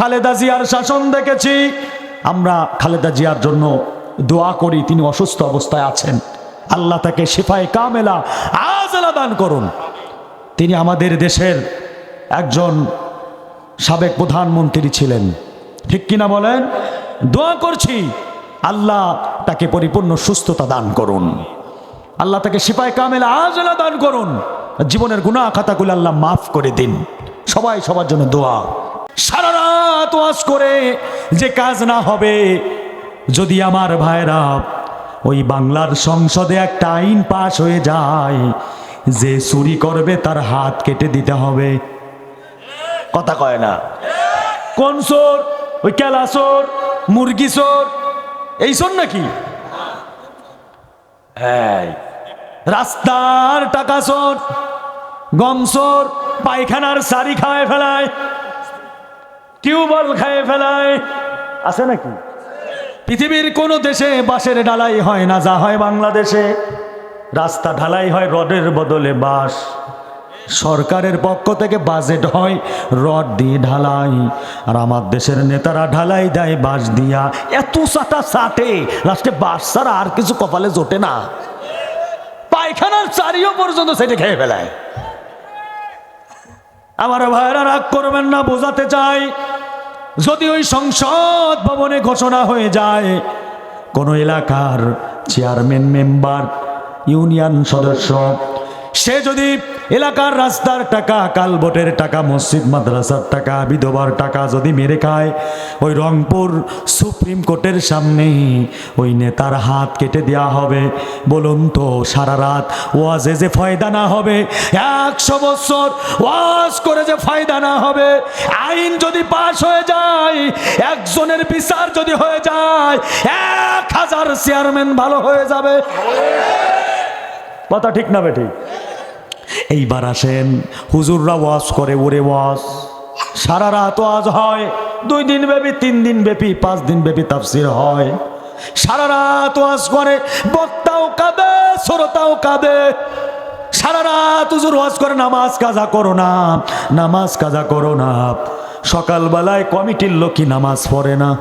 খালেদা জিয়ার শাসন দেখেছি। আমরা খালেদা জিয়ার জন্য দোয়া করি, তিনি অসুস্থ অবস্থায় আছেন। আল্লাহ তাকে শিফায় কামেলা, আজলা দান করুন। তিনি আমাদের দেশের একজন সাবেক প্রধানমন্ত্রী ছিলেন। ঠিক কিনা বলেন? দোয়া করছি, আল্লাহ তাকে পরিপূর্ণ সুস্থতা দান করুন। আল্লাহ তাকে সিপাই কামেল, আজলা দান করুন। জীবনের গুণা খাতাগুলো আল্লাহ মাফ করে দিন। সবাই সবার জন্য দোয়া। সারা রাত ওয়াজ করে যে কাজ না হবে যদি আমার ভাইরা ওই বাংলার সংসদে একটা আইন পাশ হয়ে যায় যে চুরি করবে তার হাত কেটে দিতে হবে। কথা কয় না। কোন চোর? ওই কেলা চোর? মুরগি চোর? এই চোর নাকি? এই, রাস্তার টাকা চোর গম চোর পায়খানার সারি খায় ফেলায়। টিউবওয়েল খেয়ে ফেলায়। আছে নাকি? পৃথিবীর কোন দেশে বাঁশের ডালাই হয় না, যা হয় বাংলাদেশে। রাস্তা ঢালাই হয় রডের বদলে বাঁশ। সরকারের পক্ষ থেকে বাজেট হয় রড দিয়ে ঢালাই। আর আমার দেশের নেতারা ঢালাই দেয়, বাঁশ দিয়া। এত চাটা চাটে লাস্টে বাঁশ ছাড়া আর কিছু কপালে জোটে না। পায়খানার চারিও পর্যন্ত সেটা খেয়ে ফেলায়। আমার ভাইরা রাগ করবেন না, বোঝাতে চাই। যদি ওই সংসদ ভবনে ঘোষণা হয়ে যায় কোন এলাকার চেয়ারম্যান মেম্বার ইউনিয়ন সদস্য সে যদি এলাকার রাস্তার টাকা, কালবটের টাকা, মসজিদ, মাদ্রাসার টাকা, বিধবার টাকা যদি মেরে খায়, ওই রংপুর সুপ্রিম কোর্টের সামনে ওই নেতার হাত কেটে দেওয়া হবে। বলুন তো, সারা রাত ওয়াজে যে ফায়দা না হবে, একশো বছর ওয়াজ করে যে ফায়দা না হবে, আইন যদি পাশ হয়ে যায়, একজনের বিচার যদি হয়ে যায়, এক হাজার চেয়ারম্যান ভালো হয়ে যাবে। কথা ঠিক না বেঠিক? এইবার আসেন। হুজুররা ওয়াজ করে, ওরে ওয়াজ। সারা রাত ওয়াজ হয়। দুই দিন ব্যাপী, তিন দিন ব্যাপী, পাঁচ দিন ব্যাপী তাফসির হয়। সারা রাত ওয়াজ করে, বক্তাও কাঁদে, শ্রোতাও কাঁদে। সারা রাত হুজুর ওয়াজ করে, নামাজ কাজা করো না, নামাজ কাজা করো না। সকালবেলায় কমিটির লোকই নামাজ পড়ে না।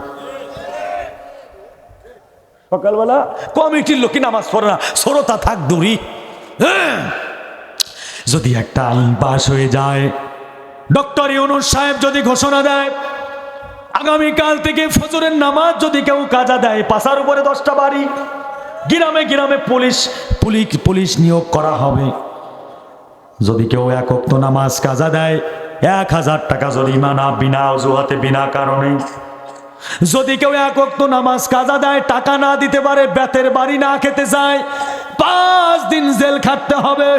সকালবেলা কমিটির লোকই নামাজ পড়ে না। শ্রোতা থাক দূরই। হ্যাঁ। যদি একটা আইন পাশ হয়ে যায়, ডক্টর ইউনুস সাহেব যদি ঘোষণা দেয়, আগামীকাল থেকে ফজরের নামাজ যদি কেউ কাজা দেয়, পাশার উপরে দশটা বাড়ি, গ্রামে গ্রামে পুলিশ পুলিশ পুলিশ নিয়োগ করা হবে। যদি কেউ এক অক্ত নামাজ কাজা দেয়, এক হাজার টাকা জরিমানা বিনা অজুহাতে, বিনা কারণে। যদি কেউ এক অক্ত নামাজ কাজা দেয়, টাকা না দিতে পারে, বেতের বাড়ি না খেতে যায় পাঁচ দিন জেল খাটতে হবে।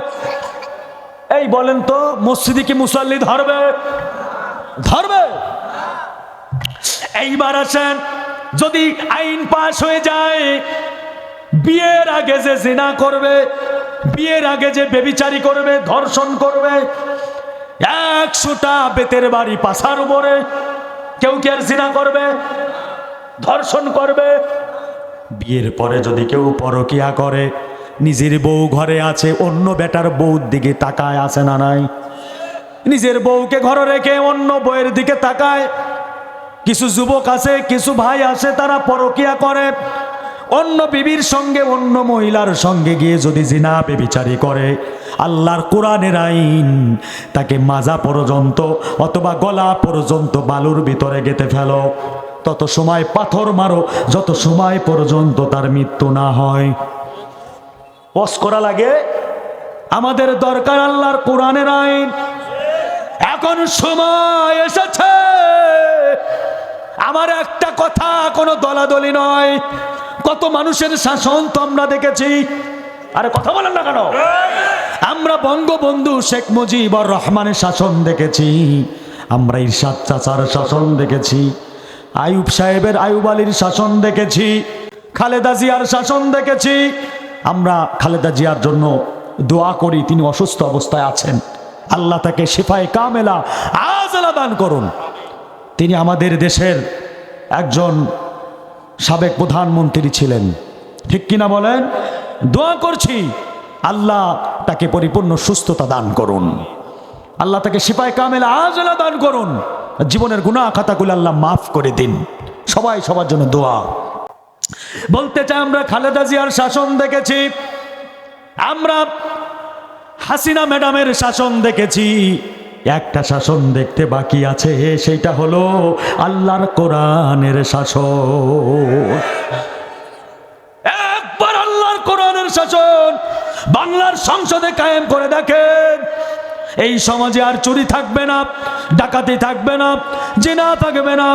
এই বলেন তো, মসজিদে কি মুসল্লি ধরবে? ধরবে? এইবার আসেন, যদি আইন পাশ হয়ে যায়, বিয়ের আগে যে জিনা করবে, বিয়ের আগে যে বেবিচারি করবে, ধর্ষণ করবে, একশোটা বেতের বাড়ি পাশার উপরে, কেউ কি আর জিনা করবে? ধর্ষণ করবে। বিয়ের পরে যদি কেউ পরকিয়া করে নিজের বউ ঘরে আছে, অন্য বেটার বউর দিকে তাকায়, আছে না নাই? নিজের বউকে ঘরে রেখে অন্য বউয়ের দিকে তাকায়। কিছু যুবক আছে, কিছু ভাই আছে, তারা পরকিয়া করে। অন্য বিবির সঙ্গে, অন্য মহিলার সঙ্গে গিয়ে যদি জিনা, বেবিচারি করে, আল্লাহর কোরআনের আইন তাকে মাজা পর্যন্ত অথবা গলা পর্যন্ত বালুর ভিতরে গেতে ফেলো। তত সময় পাথর মারো, যত সময় পর্যন্ত তার মৃত্যু না হয়। বস করা লাগে? আমাদের দরকার আল্লাহর কোরআনের আইন। এখন সময় এসেছে। আমার একটা কথা কোনো দলাদলি নয়। কত মানুষের শাসন তো আমরা দেখেছি। আরে কথা বলেন না কেন? আমরা বঙ্গবন্ধু শেখ মুজিবুর রহমানের শাসন দেখেছি। আমরা ইরশাদ চাচার শাসন দেখেছি। আয়ুব সাহেবের আয়ুব আলীর শাসন দেখেছি। খালেদা জিয়ার শাসন দেখেছি। আমরা খালেদা জিয়ার জন্য দোয়া করি, তিনি অসুস্থ অবস্থায় আছেন। আল্লাহ তাকে শিফায় কামেলা আজলা দান করুন। তিনি আমাদের দেশের একজন সাবেক প্রধানমন্ত্রী ছিলেন। ঠিক কিনা বলেন? দোয়া করছি, আল্লাহ তাকে পরিপূর্ণ সুস্থতা দান করুন। আল্লাহ তাকে সিপাই কামেল আজলা দান করুন। জীবনের গুণা খাতাগুলো আল্লাহ মাফ করে দিন। সবাই সবার জন্য দোয়া। বলতে চাই, আমরা খালেদা জিয়ার শাসন দেখেছি, আমরা হাসিনা ম্যাডামের শাসন দেখেছি, একটা শাসন দেখতে বাকি আছে সেইটা হলো আল্লাহর কোরআনের শাসন। একবার আল্লাহর কোরআনের শাসন বাংলার সংসদে কায়েম করে দেখেন এই সমাজে আর চুরি থাকবে না, ডাকাতি থাকবে না, জিনা থাকবে না,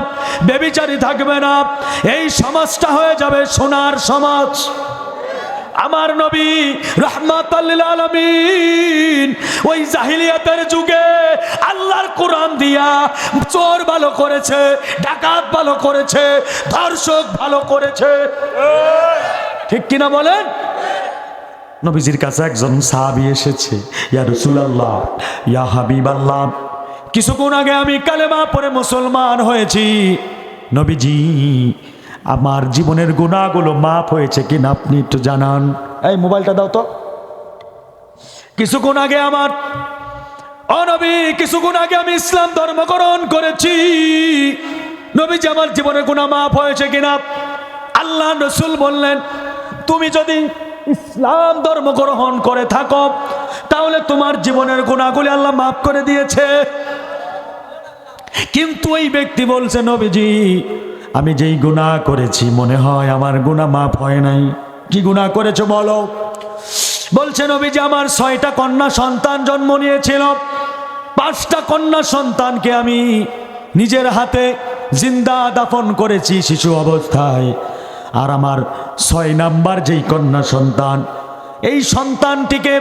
বেবিচারি থাকবে না। এই সমাজটা হয়ে যাবে সোনার সমাজ। আমার নবী রহমাত আলমিন ওই জাহিলিয়াতের যুগে আল্লাহর কোরআন দিয়া চোর ভালো করেছে, ডাকাত ভালো করেছে, ধর্ষক ভালো করেছে। ঠিক কিনা বলেন? নবীজির কাছে একজন সাহাবি এসেছে, ইয়া রসুলাল্লাহ, ইয়া হাবিব আল্লাহ কিছুক্ষণ আগে আমি কালেমা পরে মুসলমান হয়েছি। নবীজি, আমার জীবনের গুণাগুলো মাফ হয়েছে কিনা আপনি একটু জানান। এই, মোবাইলটা দাও তো। কিছুক্ষণ আগে আমার অনবী কিছুক্ষণ আগে আমি ইসলাম ধর্ম গ্রহণ করেছি। নবীজি, আমার জীবনের গুণা মাফ হয়েছে কিনা? আল্লাহ রসুল বললেন, তুমি যদি ইসলাম ধর্ম গ্রহণ করে থাকো, তাহলে তোমার জীবনের গুণাগুলি আল্লাহ মাফ করে দিয়েছে। কিন্তু এই ব্যক্তি বলছে, নবীজি, আমি যেই গুণা করেছি, মনে হয় আমার গুণা মাফ হয় নাই। কি গুণা করেছ বলো? বলছে, নবীজি, আমার ছয়টা কন্যা সন্তান জন্ম নিয়েছিল। পাঁচটা কন্যা সন্তানকে আমি নিজের হাতে জিন্দা দাফন করেছি শিশু অবস্থায়। আর আমার ছয় নাম্বার যেই কন্যা সন্তান, এই সন্তানটিকে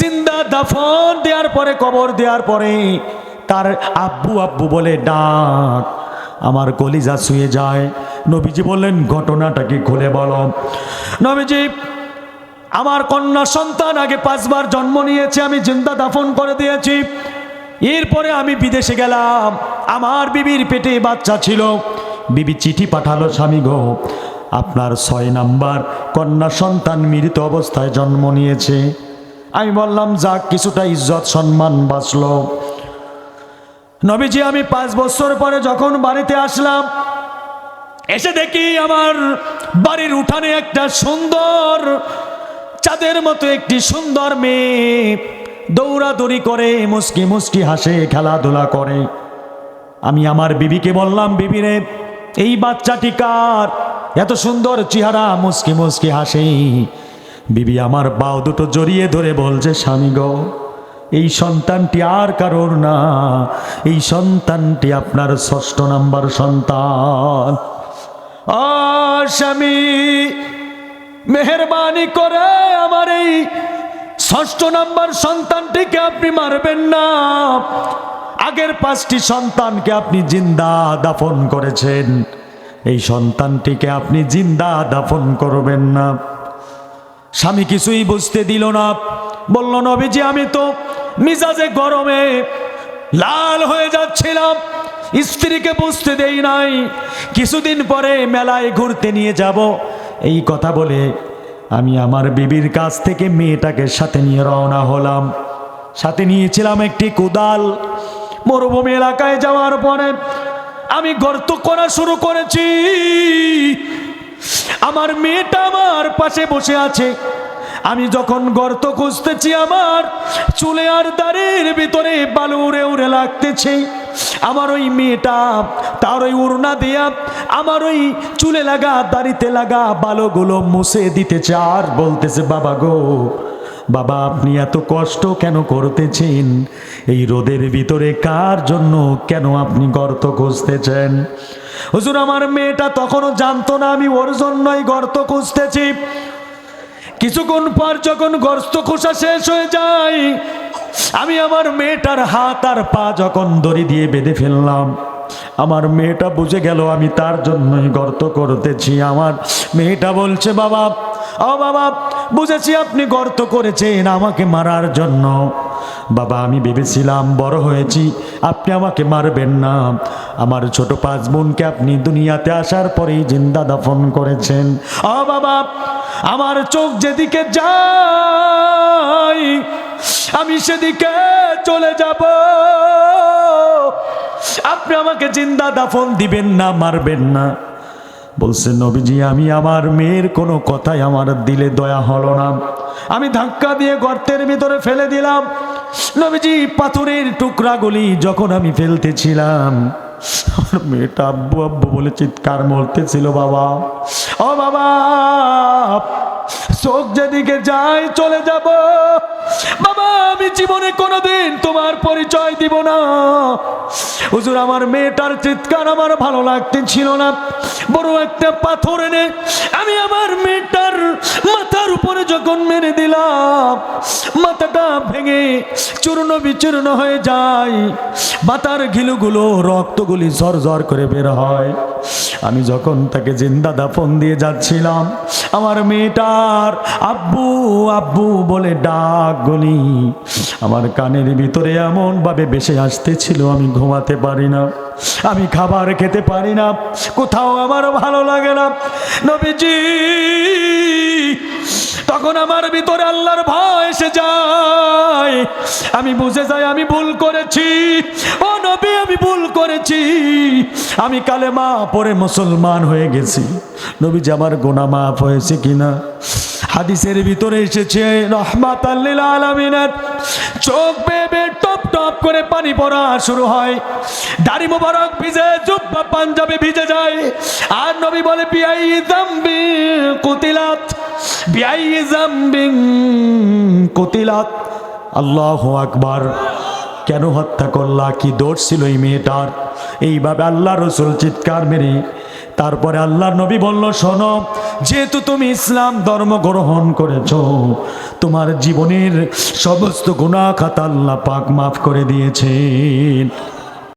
জিন্দা দাফন দেওয়ার পরে, কবর দেওয়ার পরে তার আব্বু আব্বু বলে, ডাক, আমার কলিজা শুয়ে যায়। নবীজি বললেন, ঘটনাটাকে খুলে বলো। নবীজি, আমার কন্যা সন্তান আগে পাঁচবার জন্ম নিয়েছে, আমি জিন্দা দাফন করে দিয়েছি। এরপরে আমি বিদেশে গেলাম। আমার বিবির পেটে বাচ্চা ছিল। বিবি চিঠি পাঠালো, স্বামী গো আপনার ছয় নাম্বার। কন্যা সন্তান মৃত অবস্থায় জন্ম নিয়েছে। আমি বললাম, যাক, কিছুটা ইজ্জত, সম্মান বাঁচলো। নবীজি, আমি পাঁচ বছর পরে যখন বাড়িতে আসলাম, এসে দেখি আমার বাড়ির উঠানে একটা সুন্দর, চাঁদের মতো একটি সুন্দর মেয়ে দৌড়াদৌড়ি করে মুসকি মুসকি হাসে, খেলাধুলা করে। আমি আমার বিবিকে বললাম বিবিরে এই বাচ্চাটি কার? এত সুন্দর চেহারা, মুসকি মুসকি হাসে। বিবি আমার বাউ দুটো জড়িয়ে ধরে বলছে, স্বামী গো, এই সন্তানটি আর কারোর না। এই সন্তানটি আপনার ষষ্ঠ নাম্বার সন্তান। স্বামী, মেহরবানি করে আমার এই ষষ্ঠ নাম্বার সন্তানটিকে আপনি মারবেন না। আগের পাঁচটি সন্তানকে আপনি জিন্দা দাফন করেছেন। এই সন্তানটিকে আপনি জিন্দা দাফন করবেন না। স্বামী কিছুই বুঝতে দিল না। বলল, নবীজি, আমি তো মিজাজে গরমে লাল হয়ে যাচ্ছিলাম। স্ত্রীকে বুঝতে দেই নাই। কিছুদিন পরে মেলায় ঘুরতে নিয়ে যাব। এই কথা বলে আমি আমার বিবির কাছ থেকে মেয়েটাকে সাথে নিয়ে রওনা হলাম। সাথে নিয়েছিলাম একটি কোদাল। মরুভূমি এলাকায় যাওয়ার পরে আমি গর্ত করা শুরু করেছি। আমার মেয়েটা আমার পাশে বসে আছে। আমি যখন গর্ত খুঁজতেছি, আমার চুলে আর দাঁড়ের ভিতরে বালু উড়ে উড়ে লাগতেছে। আমার ওই মেয়েটা, তার ওই উড়না দিয়া আমার ওই চুলে লাগা, দাড়িতে লাগা বালোগুলো মুছে দিতেছে আর বলতেছে, বাবা গো বাবা, আপনি এত কষ্ট কেন করতেছেন? এই রোদের ভিতরে কার জন্য কেন আপনি গর্ত খুঁজতেছেন? হুজুর, আমার মেয়েটা তখনও জানতো না আমি ওর জন্যই গর্ত খুঁজতেছি। কিছুক্ষণ পর যখন গর্ত খোসা শেষ হয়ে যায়, আমি আমার মেয়েটার হাত আর পা যখন দড়ি দিয়ে বেঁধে ফেললাম, আমার মেয়েটা বুঝে গেল আমি তার জন্যই গর্ত করতেছি। আমার মেয়েটা বলছে, বাবা, ও বাবা বুঝেছি আপনি গর্ত করেছেন আমাকে মারার জন্য। বাবা, আমি ভেবেছিলাম বড় হয়েছি, আপনি আমাকে মারবেন না। আমার ছোট পাঁচ বোনকে আপনি দুনিয়াতে আসার পরেই জিন্দা দাফন করেছেন। ও বাবা, আমার চোখ যেদিকে যায়, আমি সেদিকে চলে যাব। আপনি আমাকে জিন্দা দাফন দিবেন না, মারবেন না। বলছে, নবীজি, আমি আমার মেয়ের কোনো কথাই আমার দিলে দয়া হলো না। আমি ধাক্কা দিয়ে গর্তের ভিতরে ফেলে দিলাম। নবীজি, পাথরের টুকরাগুলি যখন আমি ফেলতেছিলাম, আমার মেয়েটা আব্বু আব্বু বলে চিৎকার মরতেছিল, বাবা। ও বাবা, চোখ যেদিকে যায় চলে যাব। বাবা, আমি জীবনে কোনোদিন তোমার পরিচয় দিব না। হুজুর, আমার মেয়েটার চিৎকার আমার ভালো লাগতেছিল না। বড় একটা পাথর এনে আমি আমার মেয়েটার মাথার উপরে যখন মেরে দিলাম, মাথাটা ভেঙে চূর্ণ বিচূর্ণ হয়ে যায়। মাথার ঘিলুগুলো রক্তগুলি ঝর ঝর করে বের হয়। আমি যখন তাকে জিন্দা দাফন দিয়ে যাচ্ছিলাম, আমার মেয়েটার আব্বু আব্বু বলে ডাক গলি আমার কানের ভিতরে এমন ভাবে বেসে আসতেছিল, আমি ঘুমাতে পারি না, আমি খাবার খেতে পারি না, কোথাও আমার ভালো লাগে না। নবীজি, তখন আমার ভিতরে আল্লাহর ভয় এসে যায়। আমি বুঝে যাই, আমি ভুল করেছি। ও নবী, আমি ভুল করেছি। আমি কালে মা পরে মুসলমান হয়ে গেছি। নবীজি, আমার গোনা মাফ হয়েছে কিনা? হাদিসের ভিতরে এসেছে রহমাত চোখ বেবে টপ টপ করে পানি পড়া শুরু হয়। দাড়ি মোবারক ভিজে, জুব্বা পাঞ্জাবে ভিজে যায়। আর নবী বলে পিয়াই জাম্বি কুতিলাত, বিআই জাম্বি কুতিলাত। আল্লাহু আকবার। কেন হত্যা করলা? কি দোষ ছিল এই মেয়েটার? এইভাবে আল্লাহ রসুল চিৎকার মেরে তারপরে আল্লাহ নবী বলল, শোনো, যেহেতু তুমি ইসলাম ধর্ম গ্রহণ করেছ, তোমার জীবনের সমস্ত গুণা খাতা আল্লাহ পাক মাফ করে দিয়েছেন।